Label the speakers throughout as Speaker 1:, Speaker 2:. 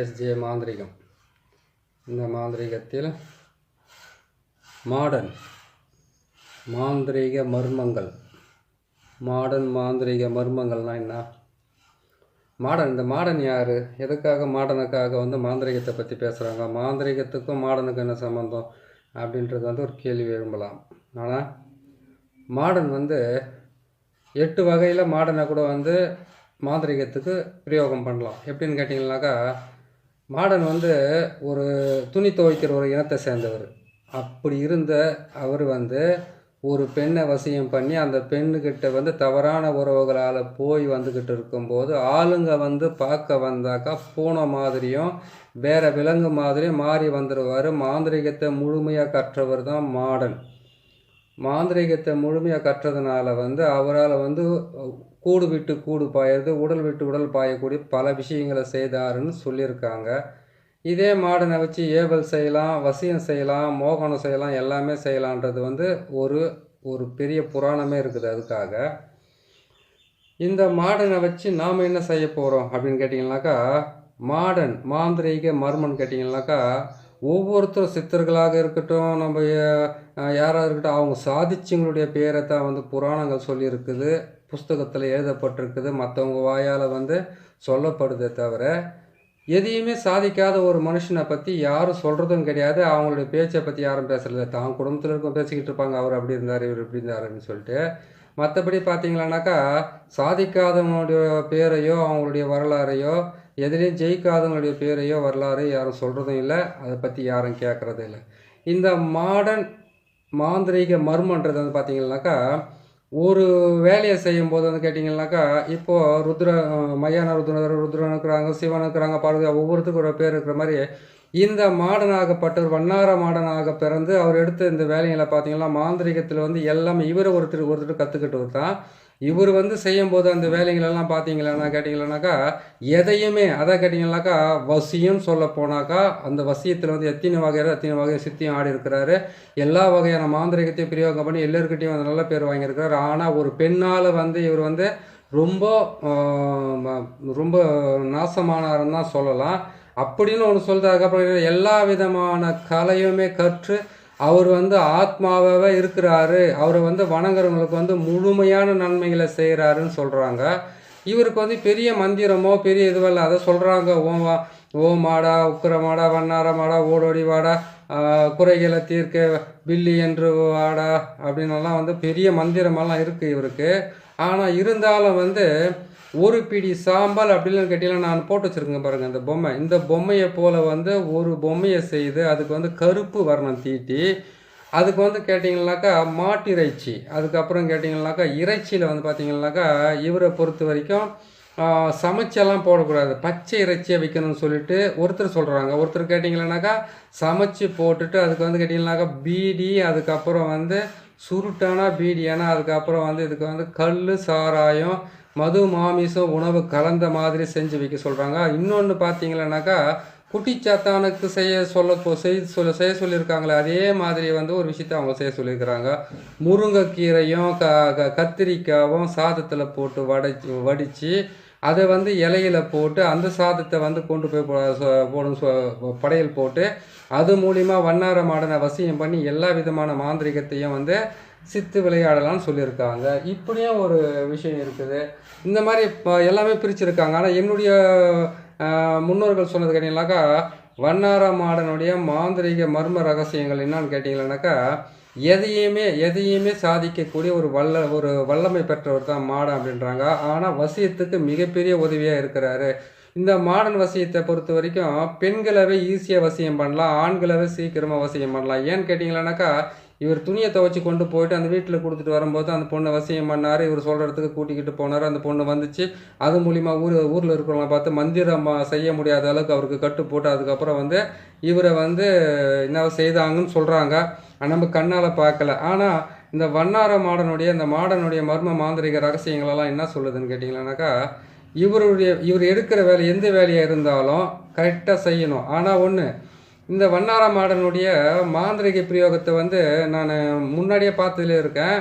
Speaker 1: SJ மாந்திரிகம். இந்த மாந்திரிகத்தில் modern மாந்திரீக மர்மங்கள். மாடன் மாந்திரீக மர்மங்கள்னால் என்ன? மாடன் இந்த மாடன் யார்? எதுக்காக மாடனுக்காக வந்து மாந்திரிகத்தை பற்றி பேசுகிறாங்க மாந்திரிகத்துக்கும் மாடனுக்கும் என்ன சம்மந்தம் அப்படின்றது வந்து ஒரு கேள்வி எழும்பலாம். ஆனால் மாடன் வந்து எட்டு வகையில் மாடனை கூட வந்து மாந்திரிகத்துக்கு பிரயோகம் பண்ணலாம். எப்படின்னு கேட்டிங்கனாக்கா மாடன் வந்து ஒரு துணி துவைக்கிற ஒரு இனத்தை சேர்ந்தவர். அப்படி இருந்த அவர் வந்து ஒரு பெண்ணை வசியம் பண்ணி அந்த பெண்ணுக்கிட்ட வந்து தவறான உறவுகளால் போய் வந்துக்கிட்டு இருக்கும்போது ஆளுங்க வந்து பார்க்க வந்தாக்கா பூனை மாதிரியும் வேற விலங்கு மாதிரியும் மாறி வந்துடுவார் மாந்திரிகத்தை முழுமையாக கற்றவர் தான் மாடன். மாந்திரிகத்தை முழுமையாக கற்றதுனால வந்து அவரால் வந்து கூடு விட்டு கூடு பாயறது உடல் விட்டு உடல் பாயக்கூடிய பல விஷயங்களை செய்தாருன்னு சொல்லியிருக்காங்க. இதே மாடனை வச்சு ஏவல் செய்யலாம் வசியம் செய்யலாம் மோகனம் செய்யலாம் எல்லாமே செய்யலான்றது வந்து ஒரு ஒரு பெரிய புராணமே இருக்குது அதுக்காக. இந்த மாடனை வச்சு நாம் என்ன செய்ய போகிறோம் அப்படின்னு கேட்டிங்கனாக்கா மாடன் மாந்திரீக மர்மன் கேட்டிங்கனாக்கா ஒவ்வொருத்தரும் சித்தர்களாக இருக்கட்டும் நம்ம யாராக இருக்கட்டும் அவங்க சாதிச்சவங்களுடைய பேரை தான் வந்து புராணங்கள் சொல்லியிருக்குது. புஸ்தகத்தில் எழுதப்பட்டிருக்குது. மற்றவங்க வாயால் வந்து சொல்லப்படுதே தவிர எதையுமே சாதிக்காத ஒரு மனுஷனை பற்றி யாரும் சொல்கிறதும் கிடையாது. அவங்களுடைய பேச்சை பற்றி யாரும் பேசுறதில்ல. தான் குடும்பத்தில் இருக்க பேசிக்கிட்டு இருப்பாங்க. அவர் அப்படி இருந்தார் இவர் இப்படி இருந்தாருன்னு சொல்லிட்டு. மற்றபடி பார்த்தீங்களானாக்கா சாதிக்காதவங்களுடைய பேரையோ அவங்களுடைய வரலாறையோ எதிலையும் ஜெயிக்காதவங்களுடைய பேரையோ வரலாறு யாரும் சொல்கிறதும் இல்லை. அதை பற்றி யாரும் கேட்குறதும் இல்லை. இந்த மாடர்ன் மாந்திரீக மர்மன்றது வந்து பார்த்தீங்கன்னாக்கா ஒரு வேலையை செய்யும்போது வந்து கேட்டிங்கன்னாக்கா இப்போது ருத்ர மையான ருத்ரன் ருத்ரன் இருக்கிறாங்க சிவன் இருக்கிறாங்க பார்வதி ஒவ்வொருத்துக்கும் ஒரு பேர் இருக்கிற மாதிரி இந்த மாடனாகப்பட்டவர் வண்ணார மாடனாக பிறந்து அவர் எடுத்த இந்த வேலைகளை பார்த்தீங்கன்னா மாந்திரிகத்தில் வந்து எல்லாமே இவர் ஒருத்தர் ஒருத்தர் கற்றுக்கிட்டவர் தான். இவர் வந்து செய்யும்போது அந்த வேலைகளெல்லாம் பார்த்தீங்களா கேட்டிங்களானாக்கா எதையுமே அதை கேட்டிங்கனாக்கா வசியம் சொல்ல போனாக்கா அந்த வசியத்தில் வந்து எத்தனை வகையில் எத்தனை வகை சித்தியும் ஆடி இருக்கிறாரு. எல்லா வகையான மாந்திரிகத்தையும் பிரயோகம் பண்ணி எல்லோருக்கிட்டையும் வந்து நல்ல பேர் வாங்கியிருக்கிறார். ஆனால் ஒரு பெண்ணால் வந்து இவர் வந்து ரொம்ப ரொம்ப நாசமானாருன்னு தான் சொல்லலாம். அப்படின்னு ஒன்று சொல்லிட்டு எல்லா விதமான கலையுமே கற்று அவர் வந்து ஆத்மாவாகவே இருக்கிறாரு. அவரை வந்து வணங்குறவங்களுக்கு வந்து முழுமையான நன்மைகளை செய்கிறாருன்னு சொல்கிறாங்க இவருக்கு வந்து பெரிய மந்திரமோ பெரிய இதுவல்ல அதை சொல்கிறாங்க ஓம் வா- ஓம் மாடா உக்கிரமாடா வண்ணார மாடா ஓடோடி வாடா குறைகளை தீர்க்க பில்லி என்று வாடா அப்படின்னெல்லாம் வந்து பெரிய மந்திரமெல்லாம் இருக்குது இவருக்கு. ஆனால் இருந்தாலும் வந்து ஒரு பிடி சாம்பல் அப்படின்னு கேட்டீங்கன்னா நான் போட்டு வச்சுருக்கேன் பாருங்கள் இந்த பொம்மை. இந்த பொம்மையை போல் வந்து ஒரு பொம்மையை செய்து அதுக்கு வந்து கருப்பு வர்ணம் தீட்டி அதுக்கு வந்து கேட்டிங்கனாக்கா மாட்டிறைச்சி அதுக்கப்புறம் கேட்டிங்கனாக்கா இறைச்சியில் வந்து பார்த்தீங்கன்னாக்கா இவரை பொறுத்த வரைக்கும் சமைச்செல்லாம் போடக்கூடாது. பச்சை இறைச்சியை வைக்கணும்னு சொல்லிட்டு ஒருத்தர் சொல்கிறாங்க ஒருத்தர் கேட்டிங்கன்னாக்கா சமைச்சு போட்டுட்டு அதுக்கு வந்து கேட்டிங்கனாக்கா பீடி அதுக்கப்புறம் வந்து சுருட்டான பீடியானா அதுக்கப்புறம் வந்து இதுக்கு வந்து கல் சாராயம் மது மாமிசம் உணவு கலந்த மாதிரி செஞ்சு வைக்க சொல்கிறாங்க இன்னொன்று பார்த்தீங்களன்னாக்கா குட்டிச்சாத்தானுக்கு செய்ய சொல்ல செய் சொல்ல செய்ய சொல்லியிருக்காங்களே அதே மாதிரி வந்து ஒரு விஷயத்தை அவங்க செய்ய சொல்லியிருக்கிறாங்க. முருங்கைக்கீரையும் க க கத்திரிக்காயும் சாதத்தில் போட்டு வடைச்சி வடித்து அதை வந்து இலையில போட்டு அந்த சாதத்தை வந்து கொண்டு போய் சொ- போடும் படையல் போட்டு அது மூலிமா வண்ணார மாடனை வசியம் பண்ணி எல்லா விதமான மாந்திரிகத்தையும் வந்து சித்து விளையாடலாம்னு சொல்லியிருக்காங்க. இப்படியும் ஒரு விஷயம் இருக்குது. இந்த மாதிரி இப்போ எல்லாமே பிரிச்சுருக்காங்க. ஆனால் என்னுடைய முன்னோர்கள் சொன்னது கேட்டீங்கன்னாக்கா வண்ணார மாடனுடைய மாந்திரிக மர்ம ரகசியங்கள் என்னன்னு கேட்டிங்கன்னாக்கா எதையுமே எதையுமே சாதிக்கக்கூடிய ஒரு வல்ல ஒரு வல்லமை பெற்றவர் தான் மாடன் அப்படின்றாங்க. ஆனால் வசியத்துக்கு மிகப்பெரிய உதவியாக இருக்கிறாரு. இந்த மாடன் வசியத்தை பொறுத்த வரைக்கும் பெண்களவே ஈஸியாக வசியம் பண்ணலாம் ஆண்களவே சீக்கிரமாக வசியம் பண்ணலாம். ஏன்னு கேட்டிங்களானாக்கா இவர் துணியை துவைச்சி கொண்டு போயிட்டு அந்த வீட்டில் கொடுத்துட்டு வரும்போது அந்த பொண்ணை வசியம் பண்ணார். இவர் சொல்கிற இடத்துக்கு கூட்டிக்கிட்டு போனார். அந்த பொண்ணு வந்துச்சு. அது மூலிமா ஊர் ஊரில் இருக்கிறவங்கள பார்த்து மந்திரம் செய்ய முடியாத அளவுக்கு அவருக்கு கட்டு போட்டு அதுக்கப்புறம் வந்து இவரை வந்து என்ன செய்தாங்கன்னு சொல்கிறாங்க நம்ம கண்ணால் பார்க்கல. ஆனால் இந்த வண்ணார மாடனுடைய இந்த மாடனுடைய மர்ம மாந்திரிக ரகசியங்களெல்லாம் என்ன சொல்லுதுன்னு கேட்டிங்களானாக்கா இவருடைய இவர் எடுக்கிற வேலை எந்த வேலையாக இருந்தாலும் கரெக்டாக செய்யணும். ஆனால் ஒன்று இந்த வண்ணார மாடனுடைய மாந்திரிக பிரயோகத்தை வந்து நான் முன்னாடியே பார்த்ததுல இருக்கேன்.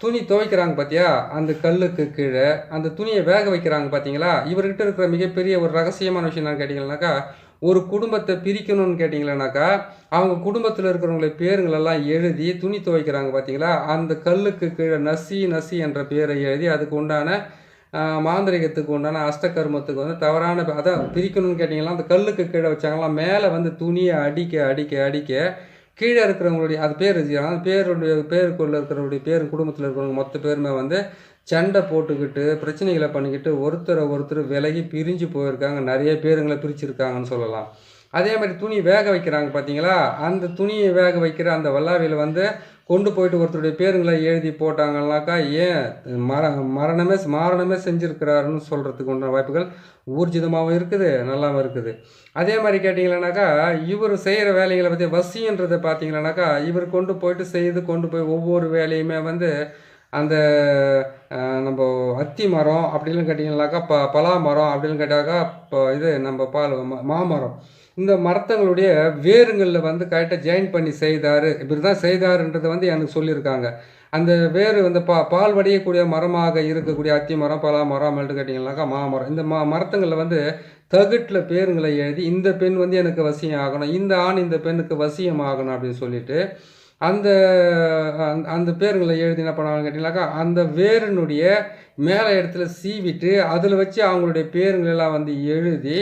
Speaker 1: துணி துவைக்கிறாங்க பார்த்தியா அந்த கல்லுக்கு கீழே அந்த துணியை வேக வைக்கிறாங்க பார்த்தீங்களா இவர்கிட்ட இருக்கிற மிகப்பெரிய ஒரு ரகசியமான விஷயம் என்னன்னு கேட்டிங்கன்னாக்கா ஒரு குடும்பத்தை பிரிக்கணும்னு கேட்டிங்களேனாக்கா அவங்க குடும்பத்தில் இருக்கிறவங்களை பேருங்களெல்லாம் எழுதி துணி துவைக்கிறாங்க பார்த்தீங்களா அந்த கல்லுக்கு கீழே நசி நசி என்ற பேரை எழுதி அதுக்கு உண்டான மாந்திரிகத்துக்கு உண்டான அஷ்டகர்மத்துக்கு வந்து தவறான அதை அதான் பிரிக்கணும்னு கேட்டிங்கன்னா அந்த கல்லுக்கு கீழே வச்சாங்களாம். மேலே வந்து துணியை அடிக்க அடிக்க அடிக்க கீழே இருக்கிறவங்களுடைய அது பேர் அந்த பேருடைய பேருக்குள்ள இருக்கிறவருடைய பேர் குடும்பத்தில் இருக்கிறவங்க மொத்த பேருமே வந்து சண்டை போட்டுக்கிட்டு பிரச்சனைகளை பண்ணிக்கிட்டு ஒருத்தரை ஒருத்தர் விலகி பிரிஞ்சு போயிருக்காங்க. நிறைய பேருங்களை பிரிச்சிருக்காங்கன்னு சொல்லலாம். அதே மாதிரி துணி வேக வைக்கிறாங்க பார்த்தீங்களா அந்த துணியை வேக வைக்கிற அந்த வல்லாவியில் வந்து கொண்டு போயிட்டு ஒருத்தருடைய பேருங்களை எழுதி போட்டாங்கன்னாக்கா ஏன் மர மரணமே மாரணமே செஞ்சுருக்கிறாருன்னு சொல்கிறதுக்கு உண்டான வாய்ப்புகள் ஊர்ஜிதமாகவும் இருக்குது நல்லாவும் இருக்குது. அதே மாதிரி கேட்டிங்களேனாக்கா இவர் செய்கிற வேலைகளை பற்றி வசின்றதை பார்த்தீங்களேனாக்கா இவர் கொண்டு போயிட்டு செய்து கொண்டு போய் ஒவ்வொரு வேலையுமே வந்து அந்த நம்ம அத்தி மரம் அப்படின்னு கேட்டிங்கனாக்கா ப பலா மரம் அப்படின்னு கேட்டாக்கா இப்போ இது நம்ம பால் மாமரம். இந்த மரத்தங்களுடைய வேருங்களில் வந்து கரெக்டாக ஜாயின் பண்ணி செய்தார். இப்படி தான் செய்தாருன்றதை வந்து எனக்கு சொல்லியிருக்காங்க. அந்த வேர் வந்து பா பால் வடியக்கூடிய மரமாக இருக்கக்கூடிய அத்தி மரம் பலா மரம் அப்படின்னு கேட்டிங்கனாக்கா மாமரம். இந்த மா மரத்துங்களில் வந்து தகுட்டில் பேருங்களை எழுதி இந்த பெண் வந்து எனக்கு வசியம் ஆகணும் இந்த ஆண் இந்த பெண்ணுக்கு வசியம் ஆகணும் அப்படின்னு சொல்லிட்டு அந்த அந்த- அந்த பேருங்களை எழுதி என்ன பண்ணுவாங்க கேட்டிங்கனாக்கா அந்த வேரினுடைய மேலே இடத்துல சீவிட்டு அதில் வச்சு அவங்களுடைய பேருங்களெல்லாம் வந்து எழுதி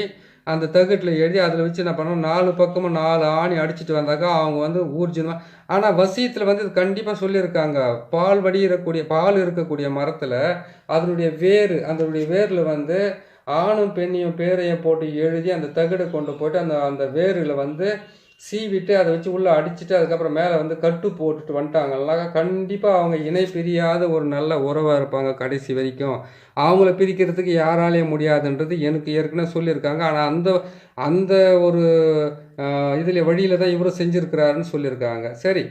Speaker 1: அந்த தகுட்டில் எழுதி அதில் வச்சு என்ன பண்ணணும்? நாலு பக்கமும் நாலு ஆணி அடிச்சிட்டு வந்தாக்கா அவங்க வந்து ஊர்ஜினமாக ஆனால் வசியத்தில் வந்து இது கண்டிப்பாக சொல்லியிருக்காங்க. பால் வடியிறக்கூடிய பால் இருக்கக்கூடிய மரத்தில் அதனுடைய வேர் அதனுடைய வேரில் வந்து ஆணும் பெண்ணையும் பேரையும் போட்டு எழுதி அந்த தகடை கொண்டு போயிட்டு அந்த அந்த வேரில் வந்து சீவிட்டு அதை வச்சு உள்ளே அடிச்சுட்டு அதுக்கப்புறம் மேலே வந்து கட்டு போட்டுட்டு வந்துட்டாங்கன்னாக்கா கண்டிப்பாக அவங்க இணை பிரியாத ஒரு நல்ல உறவாக இருப்பாங்க கடைசி வரைக்கும். அவங்கள பிரிக்கிறதுக்கு யாராலையும் முடியாதுன்றது எனக்கு ஏற்கனவே சொல்லியிருக்காங்க. ஆனால் அந்த அந்த ஒரு இதில் வழியில் தான் இவரும் செஞ்சுருக்கிறாருன்னு சொல்லியிருக்காங்க. சரி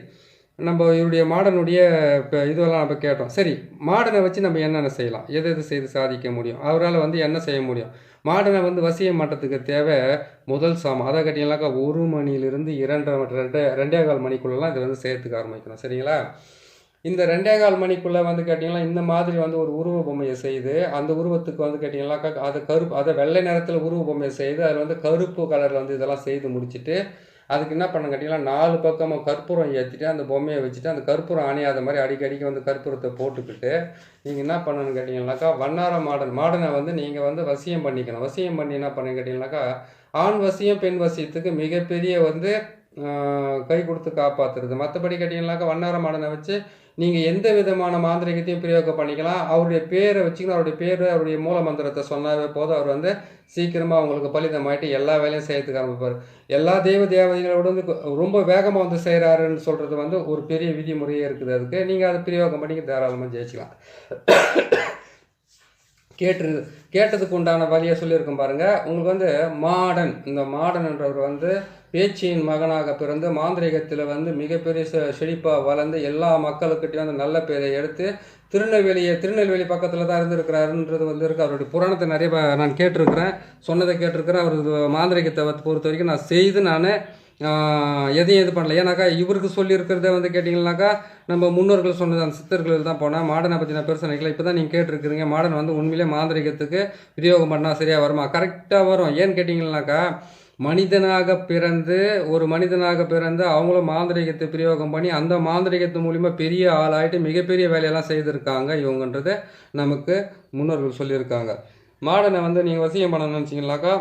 Speaker 1: நம்ம இவருடைய மாடனுடைய இப்போ இதெல்லாம் நம்ம கேட்டோம். சரி மாடனை வச்சு நம்ம என்னென்ன செய்யலாம்? எது எது செய்து சாதிக்க முடியும்? அவரால் வந்து என்ன செய்ய முடியும்? மாடனை வந்து வசிய மாட்டத்துக்கு தேவை முதல் சாமம் அதை கட்டிங்களாக்கா ஒரு மணியிலிருந்து இரண்டரை மணி ரெண்டே ரெண்டே கால் மணிக்குள்ளெல்லாம் இதை வந்து சேர்த்துக்க ஆரம்பிக்கணும். சரிங்களா? இந்த ரெண்டே கால் மணிக்குள்ளே வந்து கேட்டிங்கன்னா இந்த மாதிரி வந்து ஒரு உருவ பொம்மையை செய்து அந்த உருவத்துக்கு வந்து கேட்டிங்கனாக்கா அதை கருப்பு அதை வெள்ளை நிறத்தில் உருவ பொம்மையை செய்து அதில் வந்து கருப்பு கலரில் வந்து இதெல்லாம் செய்து முடிச்சுட்டு அதுக்கு என்ன பண்ண கேட்டிங்கன்னா நாலு பக்கமும் கற்பூரம் ஏற்றிட்டு அந்த பொம்மையை வச்சுட்டு அந்த கற்பூரம் அணியாத மாதிரி அடிக்கடிக்கு வந்து கற்பூரத்தை போட்டுக்கிட்டு நீங்கள் என்ன பண்ணணும்னு கேட்டிங்கனாக்கா வண்ணார மாடன் மாடனை வந்து நீங்கள் வந்து வசியம் பண்ணிக்கணும். வசியம் பண்ணி என்ன பண்ணுங்க கேட்டிங்கனாக்கா ஆண் வசியம் பெண் வசியத்துக்கு மிகப்பெரிய வந்து கை கொடுத்து காப்பாற்றுறது மற்றபடி கேட்டிங்கனாக்கா வண்ணார மாடனை வச்சு நீங்கள் எந்த விதமான மாந்திரிகத்தையும் பிரயோகம் பண்ணிக்கலாம். அவருடைய பேரை வச்சுக்கணும். அவருடைய பேர் அவருடைய மூல மந்திரத்தை சொன்னாவே போதும். அவர் வந்து சீக்கிரமாக அவங்களுக்கு பலிதமாயிட்டு எல்லா வேலையும் செய்யறதுக்கு ஆரம்பிப்பார். எல்லா தெய்வ தேவதைகளோட வந்து ரொம்ப வேகமாக வந்து செய்கிறாருன்னு சொல்கிறது வந்து ஒரு பெரிய விதிமுறையே இருக்குது. அதுக்கு நீங்கள் அதை பிரயோகம் பண்ணி தாராளமாக ஜெயிச்சிக்கலாம். கேட்டு கேட்டதுக்கு உண்டான வழியை சொல்லியிருக்கோம் பாருங்கள் உங்களுக்கு வந்து மாடன் இந்த மாடன் என்றவர் வந்து பேச்சியின் மகனாக பிறந்து மாந்திரிகத்தில் வந்து மிகப்பெரிய செழிப்பாக வளர்ந்து எல்லா மக்களுக்கிட்டையும் வந்து நல்ல பேரை எடுத்து திருநெல்வேலியை திருநெல்வேலி பக்கத்தில் தான் இருந்திருக்கிறாருன்றது வந்து இருக்குது அவருடைய புராணத்தை நிறைய நான் கேட்டிருக்கிறேன். சொன்னதை கேட்டிருக்கிறேன். அவர் மாந்திரிகத்தை பொறுத்த வரைக்கும் நான் செய்து நான் எதையும் இது பண்ணல. ஏன்னாக்கா இவருக்கு சொல்லியிருக்கிறத வந்து கேட்டிங்கன்னாக்கா நம்ம முன்னோர்கள் சொன்னது அந்த சித்தர்கள் தான் போனால் மாடனை பற்றி நான் பெருசாக நினைக்கல. இப்போ தான் நீங்கள் கேட்டிருக்கிறீங்க மாடன் வந்து உண்மையிலே மாந்திரிகத்துக்கு விநியோகம் பண்ணால் சரியாக வருமா? கரெக்டாக வரும். ஏன்னு கேட்டிங்கன்னாக்கா மனிதனாக பிறந்து ஒரு மனிதனாக பிறந்து அவங்களும் மாந்திரிகத்தை பிரயோகம் பண்ணி அந்த மாந்திரிகத்து மூலிமா பெரிய ஆளாயிட்டு மிகப்பெரிய வேலையெல்லாம் செய்திருக்காங்க இவங்கன்றத நமக்கு முன்னோர்கள் சொல்லியிருக்காங்க. மாடனை வந்து நீங்கள் வசியம் பண்ணணும்னு நினச்சிங்கனாக்கா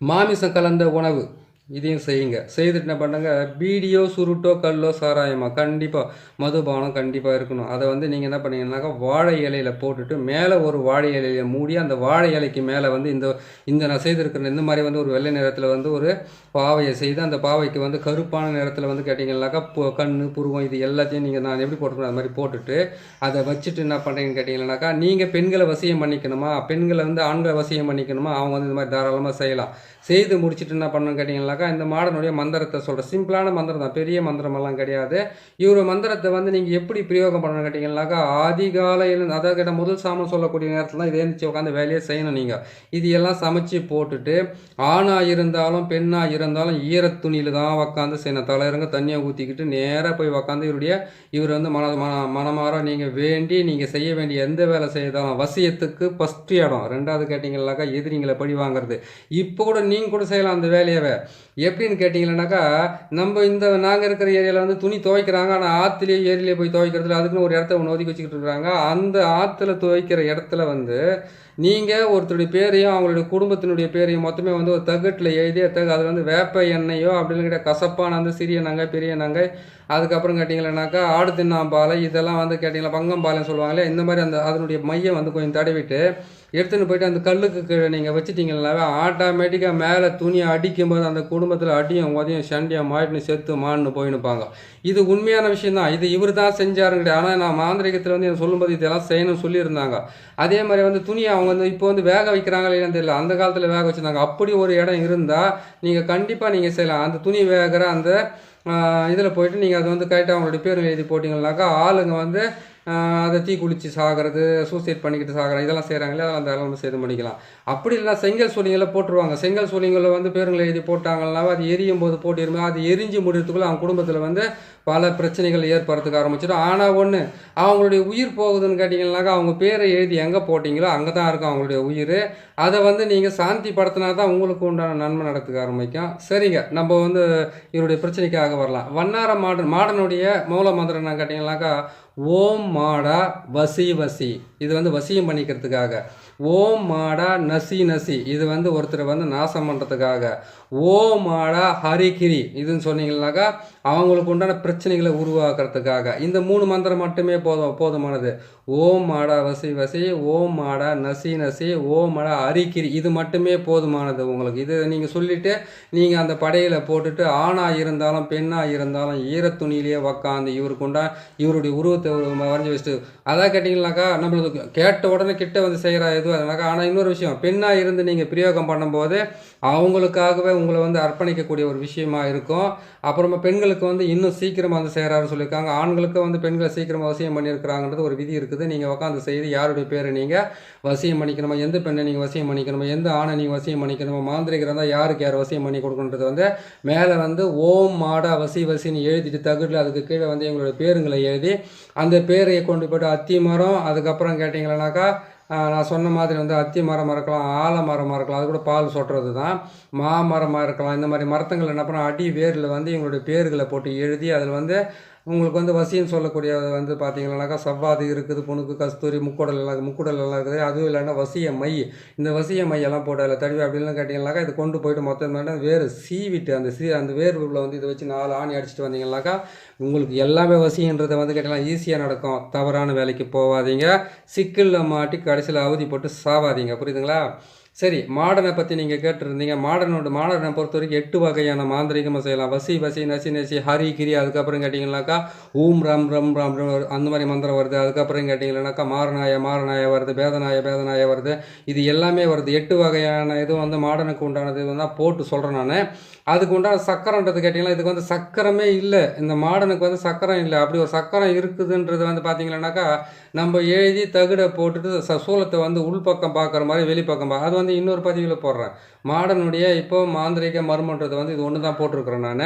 Speaker 1: மாமிசம் கலந்த உணவு இதையும் செய்யுங்க. செய்துட்டு என்ன பண்ணுங்க? பீடியோ சுருட்டோ கல்லோ சாராயமா? கண்டிப்பாக மதுபானம் கண்டிப்பாக இருக்கணும். அதை வந்து நீங்கள் என்ன பண்ணீங்கன்னாக்கா வாழை இலையில போட்டுட்டு மேலே ஒரு வாழை இலையில மூடி அந்த வாழை இலைக்கு மேலே வந்து இந்த இந்த நான் செய்திருக்கிற இந்த மாதிரி வந்து ஒரு வெள்ளை நிறத்தில் வந்து ஒரு பாவையை செய்து அந்த பாவைக்கு வந்து கருப்பான நிறத்தில் வந்து கேட்டிங்கன்னாக்கா பு- கண்ணு புருவம் இது எல்லாத்தையும் நீங்கள் நான் எப்படி போட்டுக்கணும்? அது மாதிரி போட்டுட்டு அதை வச்சுட்டு என்ன பண்ணுறீங்கன்னு கேட்டிங்கன்னாக்கா நீங்கள் பெண்களை வசியம் பண்ணிக்கணுமா? பெண்களை வந்து ஆண்களை வசியம் பண்ணிக்கணுமா? அவங்க வந்து இந்த மாதிரி தாராளமாக செய்யலாம். செய்து முடிச்சுட்டு என்ன பண்ணணும்னு கேட்டிங்கனாக்கா இந்த மாடனுடைய மந்திரத்தை சொல்கிறேன் சிம்பிளான மந்திரம் தான் பெரிய மந்திரமெல்லாம் கிடையாது. இவர் மந்திரத்தை வந்து நீங்கள் எப்படி பிரயோகம் பண்ணணும் கேட்டிங்கனாக்கா அதிகாலையில் அதாவது கேட்ட முதல் சாமம் சொல்லக்கூடிய நேரத்தில் தான் இதே இருந்துச்சு உட்காந்து வேலையை செய்யணும் நீங்கள் இது எல்லாம் சமைச்சு போட்டுட்டு ஆணாக இருந்தாலும் பெண்ணாக இருந்தாலும் ஈரத்துணியில் தான் உக்காந்து செய்யணும். தலையிறங்க தண்ணியை ஊற்றிக்கிட்டு நேராக போய் உக்காந்து இவருடைய இவர் வந்து மன மன மனமாற நீங்கள் வேண்டி நீங்கள் செய்ய வேண்டிய எந்த வேலை செய்தாலும் வசியத்துக்கு ஃபஸ்ட்டு இடம். ரெண்டாவது கேட்டிங்கனாக்கா எதிரிங்களை பழி வாங்குறது. இப்போ கூட நீங்கள் கூட செய்யலாம் அந்த வேலையவே. எப்படின்னு கேட்டிங்கன்னாக்கா நம்ம இந்த நாங்கள் இருக்கிற ஏரியாவில் வந்து துணி துவைக்கிறாங்க. ஆனால் ஆற்றுலேயே ஏரியிலே போய் துவைக்கிறதுல அதுக்குன்னு ஒரு இடத்த ஒன்று ஒதுக்கி வச்சுக்கிட்டு இருக்காங்க. அந்த ஆற்றுல துவைக்கிற இடத்துல வந்து நீங்கள் ஒருத்தருடைய பேரையும் அவங்களுடைய குடும்பத்தினுடைய பேரையும் மொத்தமே வந்து ஒரு தகட்டில் எழுதி தகு அதில் வந்து வேப்ப எண்ணெயோ அப்படின்னு கேட்டால் கசப்பான அந்த சிறிய நங்கை பெரிய நங்கை அதுக்கப்புறம் கேட்டிங்களேனாக்கா ஆடு தின்னாம்பாலை இதெல்லாம் வந்து கேட்டிங்களா பங்கம்பாலைன்னு சொல்லுவாங்களே இந்த மாதிரி அந்த அதனுடைய மையம் வந்து கொஞ்சம் தடவிட்டு எடுத்துன்னு போயிட்டு அந்த கல்லுக்கு கீழே நீங்கள் வச்சிட்டிங்கனாவே ஆட்டோமேட்டிக்காக மேலே துணியை அடிக்கும்போது அந்த குடும்பத்தில் அடியும் உதயம் சண்டியம் மாட்டினு செத்து மான்னு போயினுப்பாங்க. இது உண்மையான விஷயம் தான் இது இவர் தான் செஞ்சாருங்கிட்ட ஆனால் நான் மாந்திரிகத்தில் வந்து எனக்கு சொல்லும்போது இதெல்லாம் செய்யணும்னு சொல்லியிருந்தாங்க. அதே மாதிரி வந்து துணியை அவங்க வந்து இப்போ வந்து வேக வைக்கிறாங்களா இல்லைன்னு தெரியல. அந்த காலத்தில் வேக வச்சுருந்தாங்க. அப்படி ஒரு இடம் இருந்தால் நீங்கள் கண்டிப்பாக நீங்கள் செய்யலாம். அந்த துணி வேகிற அந்த இதில் போயிட்டு நீங்கள் அது வந்து கரெக்டாக அவங்களுடைய பேர் எழுதி போட்டிங்கனாக்கா ஆளுங்க வந்து அதை தீ குளிச்சு சாகிறது சூசைட் பண்ணிக்கிட்டு சாகிறது இதெல்லாம் செய்கிறாங்களே அதெல்லாம் அந்த அளவு பண்ணிக்கலாம். அப்படி இல்லைனா செங்கல் சூழிங்களை போட்டுருவாங்க. செங்கல் சூழிங்களில் வந்து பேருங்களை எழுதி போட்டாங்கன்னா அது எரியும் போது போட்டிருமே. அது எரிஞ்சு முடியறதுக்குள்ளே அவங்க குடும்பத்தில் வந்து பல பிரச்சனைகள் ஏற்படுறதுக்கு ஆரம்பிச்சிடும். ஆனால் ஒன்று அவங்களுடைய உயிர் போகுதுன்னு கேட்டிங்கன்னாக்கா அவங்க பேரை எழுதி எங்கே போட்டிங்களோ அங்கே தான் இருக்கும் அவங்களுடைய உயிர். அதை வந்து நீங்கள் சாந்தி படுத்தினா தான் உங்களுக்கு உண்டான நன்மை நடத்துக்க ஆரம்பிக்கும். சரிங்க நம்ம வந்து இவருடைய பிரச்சனைக்காக வரலாம். வண்ணார மாடன் மாடனுடைய மூல மந்திரம் என்ன கேட்டிங்கன்னாக்கா ஓம் மாடா வசி வசி. இது வந்து வசியம் பண்ணிக்கிறதுக்காக. ஓம் மாடா நசி நசி. இது வந்து ஒருத்தரை வந்து நாசம் பண்ணுறதுக்காக ஓம் மாடா ஹரிகிரி இதுன்னு சொன்னீங்கன்னாக்கா அவங்களுக்கு உண்டான பிரச்சனைகளை உருவாக்குறதுக்காக. இந்த மூணு மந்திரம் மட்டுமே போதும் போதுமானது. ஓம் மாடா வசி வசி ஓம் மாடா நசி நசி ஓம் மாடா ஹரிகிரி. இது மட்டுமே போதுமானது உங்களுக்கு. இது நீங்கள் சொல்லிவிட்டு நீங்கள் அந்த படையில் போட்டுட்டு ஆணாக இருந்தாலும் பெண்ணாக இருந்தாலும் ஈரத்துணியிலேயே உக்காந்து இவருக்கு உண்டா இவருடைய உருவத்தை வரைஞ்சி வச்சுட்டு அதான் கேட்டிங்கனாக்கா நம்மளுக்கு கேட்ட உடனே கிட்ட வந்து செய்கிற இது எடுத்துவாங்க ஆனால் இன்னொரு விஷயம். பெண்ணாக இருந்து நீங்கள் பிரயோகம் பண்ணும்போது அவங்களுக்காகவே உங்களை வந்து அர்ப்பணிக்கக்கூடிய ஒரு விஷயமா இருக்கும். அப்புறமா பெண்களுக்கு வந்து இன்னும் சீக்கிரமாக வந்து செய்கிறாரு சொல்லியிருக்காங்க. ஆண்களுக்கு வந்து பெண்களை சீக்கிரமாக வசியம் பண்ணியிருக்கிறாங்கன்றது ஒரு விதி இருக்குது. நீங்கள் உட்காந்து செய்து யாருடைய பேரை நீங்கள் வசியம் பண்ணிக்கணுமா எந்த பெண்ணை நீங்கள் வசியம் பண்ணிக்கணுமா எந்த ஆணை நீங்கள் வசியம் பண்ணிக்கணுமா மாந்திரிகர் இருந்தால் யாருக்கு யார் வசியம் பண்ணி கொடுக்கணுன்றது வந்து மேலே வந்து ஓம் மாடா வசி வசின்னு எழுதிட்டு தகுடில் அதுக்கு கீழே வந்து எங்களுடைய பேருங்களை எழுதி அந்த பேரை கொண்டு போய்ட்டு அத்தி மரம் அதுக்கப்புறம் கேட்டிங்களானாக்கா நான் சொன்ன மாதிரி வந்து அத்தி மரமாக இருக்கலாம் ஆலமரமாக இருக்கலாம் அது கூட பால் சொட்டுறது தான் மாமரமாக இருக்கலாம் இந்த மாதிரி மரத்துங்கள் என்ன பண்ணால் அடி வேரில் வந்து எங்களுடைய பேர்களை போட்டு எழுதி அதில் வந்து உங்களுக்கு வந்து வசியம் சொல்லக்கூடிய வந்து பார்த்தீங்கன்னாக்கா சவ்வாது இருக்குது புணுக்கு கஸ்தூரி முக்குடல் எல்லாம் முக்குடல் எல்லாம் இருக்குது. அதுவும் இல்லைன்னா வசிய மை இந்த வசிய மையெல்லாம் போட்டு அதில் தடவி அப்படின்லாம் கேட்டிங்கனாக்கா இது கொண்டு போயிட்டு மொத்தம் வேறு வேர் சீவிட்டு அந்த சீ அந்த வேர் உள்ள வந்து இதை வச்சு நாலு ஆணி அடிச்சுட்டு வந்தீங்கன்னாக்கா உங்களுக்கு எல்லாமே வசியன்றதை வந்து கேட்டிங்கன்னா ஈஸியாக நடக்கும். தவறான வேலைக்கு போகாதீங்க. சிக்கலில் மாட்டி கடைசியில் அவதி போட்டு சாவாதீங்க. புரியுதுங்களா? சரி மாடனை பற்றி நீங்கள் கேட்டிருந்தீங்க. மாடனோட மாடனை பொறுத்த வரைக்கும் எட்டு வகையான மாந்திரிகமாக செய்யலாம். வசி வசி நசி நசி ஹரி கிரி அதுக்கப்புறம் கேட்டிங்கனாக்கா ஊம் ரம் ரம் ரம் ரம் அந்த மாதிரி மந்திரம் வருது. அதுக்கப்புறம் கேட்டிங்கன்னாக்கா மாரநாய மாரநாய வருது பேதநாய பேதநாய வருது. இது எல்லாமே வருது. எட்டு வகையான இது வந்து மாடனுக்கு உண்டானது இது தான் போட்டு சொல்கிறேன் நான். அதுக்கு உண்டான சக்கரன்றது கேட்டிங்கன்னா இதுக்கு வந்து சக்கரமே இல்லை. இந்த மாடனுக்கு வந்து சக்கரம் இல்லை. அப்படி ஒரு சக்கரம் இருக்குதுன்றது வந்து பார்த்தீங்கன்னாக்கா நம்ம எழுதி தகுடை போட்டுட்டு ச சூலத்தை வந்து உள்பக்கம் பார்க்குற மாதிரி வெளிப்பக்கம் பார்க்க அது வந்து இன்னொரு பதிவில் போடுறேன். மாடனுடைய இப்போ மாந்திரிக மர்மன்றது வந்து இது ஒன்று தான் போட்டிருக்கிறேன் நான்.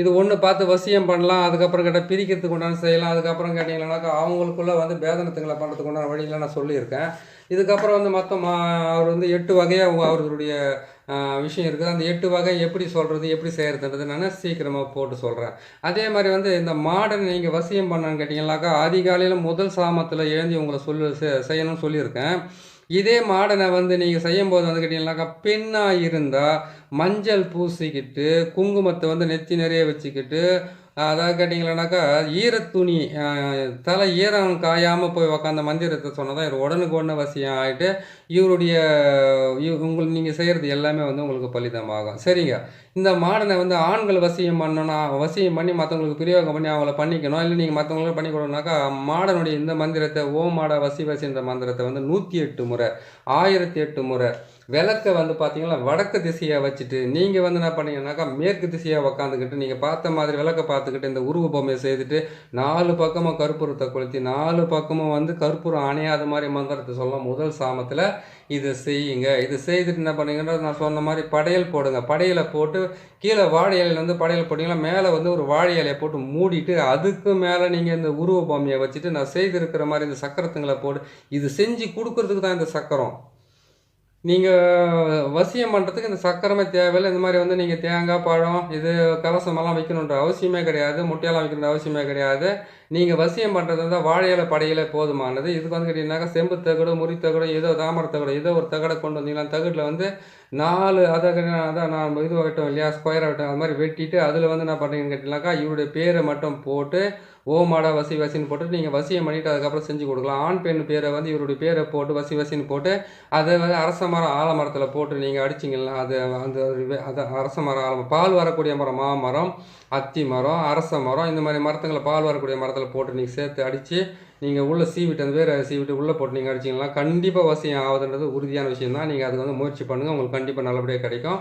Speaker 1: இது ஒன்று பார்த்து வசியம் பண்ணலாம் அதுக்கப்புறம் கேட்டால் பிரிக்கிறதுக்கு உண்டான செய்யலாம் அதுக்கப்புறம் கேட்டிங்கன்னாக்கா அவங்களுக்குள்ள வந்து பேதனத்துங்களை பண்ணுறதுக்கு உண்டான வழிகளை நான் சொல்லியிருக்கேன். இதுக்கப்புறம் வந்து மொத்தம் அவர் வந்து எட்டு வகையாக அவர்களுடைய விஷயம் இருக்குது. அந்த எட்டு வகை எப்படி சொல்கிறது எப்படி செய்கிறதுன்றது நான் சீக்கிரமாக போட்டு சொல்கிறேன் அதே மாதிரி வந்து இந்த மாடனை நீங்கள் வசியம் பண்ணான்னு கேட்டிங்கனாக்கா அதிகாலையில் முதல் சாமத்தில் எழுந்தி உங்களை சொல்லு செ- செய்யணும்னு சொல்லியிருக்கேன். இதே மாடனை வந்து நீங்கள் செய்யும்போது வந்து கேட்டிங்கனாக்கா பெண்ணாக இருந்தால் மஞ்சள் பூசிக்கிட்டு குங்குமத்தை வந்து நெத்தி நிறைய வச்சுக்கிட்டு அதாவது கேட்டிங்களானாக்கா ஈரத்துணி தலை ஈரம் காயாமல் போய் உக்காந்த மந்திரத்தை சொன்னதான் இவர் உடனுக்கு உடனே வசியம் ஆகிட்டு இவருடைய இவ- உங்களுக்கு நீங்கள் செய்கிறது எல்லாமே வந்து உங்களுக்கு பலிதமாகும். சரிங்க. இந்த மாடனை வந்து ஆண்கள் வசியம் பண்ணணும்னா வசியம் பண்ணி மற்றவங்களுக்கு பிரயோகம் பண்ணி அவங்கள பண்ணிக்கணும். இல்லை நீங்கள் மற்றவங்களுக்கு பண்ணி கொடுனாக்கா மாடனுடைய இந்த மந்திரத்தை ஓ மாட வசி வசின்ற மந்திரத்தை வந்து நூற்றி எட்டு முறை ஆயிரத்தி எட்டு முறை விளக்கை வந்து பார்த்தீங்கன்னா வடக்கு திசையாக வச்சுட்டு நீங்கள் வந்து என்ன பண்ணீங்கன்னாக்கா மேற்கு திசையாக உக்காந்துக்கிட்டு நீங்கள் பார்த்த மாதிரி விளக்கை பார்த்துக்கிட்டு இந்த உருவ பொம்மையை செய்துட்டு நாலு பக்கமும் கற்பூரத்தை கொளுத்தி நாலு பக்கமும் வந்து கற்பூரம் அணையாத மாதிரி மந்திரத்தை சொல்லலாம் முதல் சாமத்தில் இதை செய்யுங்க. இது செய்துட்டு என்ன பண்ணீங்கன்னா நான் சொன்ன மாதிரி படையல் போடுங்க. படையலை போட்டு கீழே வாழை இலையில வந்து படையல் போட்டிங்கன்னா மேலே வந்து ஒரு வாழை இலையை போட்டு மூடிட்டு அதுக்கு மேலே நீங்கள் இந்த உருவ பொம்மையை வச்சுட்டு நான் செய்திருக்கிற மாதிரி இந்த சக்கரத்துங்களை போட்டு இது செஞ்சு கொடுக்கறதுக்கு தான் இந்த சக்கரம். நீங்கள் வசியம் பண்ணுறதுக்கு இந்த சக்கரமே தேவையில்லை. இந்த மாதிரி வந்து நீங்கள் தேங்காய் பழம் இது கலசமெல்லாம் வைக்கணுன்ற அவசியமே கிடையாது. முட்டையெல்லாம் வைக்கணுன்ற அவசியமே கிடையாது. நீங்கள் வசியம் பண்ணுறது வந்து வாழையில படையில போதுமானது. இதுக்கு வந்து கேட்டிங்கனாக்கா செம்பு தகடு முறி தகடு ஏதோ தாமரை தகடு ஏதோ ஒரு தகடை கொண்டு வந்தீங்கன்னா தகடில் வந்து நாலு அதை அதான் நான் இது வெட்டும் இல்லையா ஸ்கொயர் வெட்டும் அது மாதிரி வெட்டிட்டு அதில் வந்து என்ன பண்ணுறீங்கன்னு கேட்டிங்கனாக்கா இவருடைய பேரை மட்டும் போட்டு ஓமாடா வசி வசின்னு போட்டு நீங்கள் வசியம் பண்ணிவிட்டு அதுக்கப்புறம் செஞ்சு கொடுக்கலாம். ஆண் பெண் பேரை வந்து இவருடைய பேரை போட்டு வசி வசின்னு போட்டு அதை வந்து அரச மரம் ஆலமரத்தில் போட்டு நீங்கள் அடிச்சிங்கன்னா அது அந்த அது அரச மரம். ஆலமரம் பால் வரக்கூடிய மரம் மாமரம் அத்தி மரம் அரச மரம் இந்த மாதிரி மரத்துங்களை பால் வரக்கூடிய மரத்தில் போட்டு நீங்கள் சேர்த்து அடித்து நீங்கள் உள்ளே சீவிட்டு அந்த வேரை சீவிட்டு உள்ளே போட்டு நீங்கள் அடிச்சிங்கன்னா கண்டிப்பாக வசியம் ஆகுதுன்றது உறுதியான விஷயம் தான் நீங்கள் அதுக்கு வந்து முயற்சி பண்ணுங்கள் உங்களுக்கு கண்டிப்பாக நல்லபடியாக கிடைக்கும்.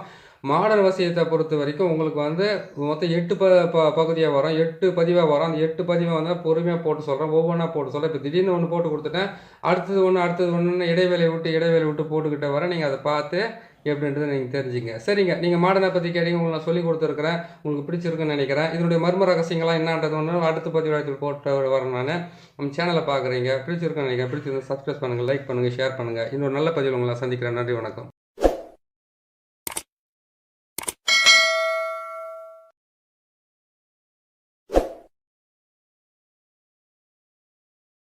Speaker 1: மாடல் வசியத்தை பொறுத்த வரைக்கும் உங்களுக்கு வந்து மொத்தம் எட்டு ப ப பகுதியாக வரும். எட்டு பதிவாக வரும். அந்த எட்டு பதிவாக வந்து பொறுமையாக போட்டு சொல்கிறேன் ஒவ்வொன்றா போட்டு சொல்கிறேன் இப்போ திடீர்னு ஒன்று போட்டு கொடுத்துட்டேன். அடுத்தது ஒன்று அடுத்தது ஒன்று இடைவேளை விட்டு இடைவேளை விட்டு போட்டுக்கிட்ட வர நீங்கள் அதை பார்த்து எப்படின்றத நீங்கள் தெரிஞ்சுங்க. சரிங்க. நீங்கள் மாடனை பற்றி கேட்டீங்க. உங்களுக்கு நான் சொல்லி கொடுத்துருக்குறேன். உங்களுக்கு பிடிச்சிருக்குன்னு நினைக்கிறேன். இதனுடைய மர்ம ரகசியங்கள்லாம் என்னன்றது ஒன்று அடுத்த பதிவாளத்தில் போட்டு வரேன் நான். நம்ம சேனலை பார்க்குறீங்க பிடிச்சிருக்குன்னு நினைக்கிறேன். பிடிச்சிருந்து சப்ஸ்கிரைப் பண்ணுங்கள் லைக் பண்ணுங்கள் ஷேர் பண்ணுங்கள் இன்னொரு நல்ல பதிவில் உங்களை சந்திக்கிறேன். நன்றி வணக்கம்.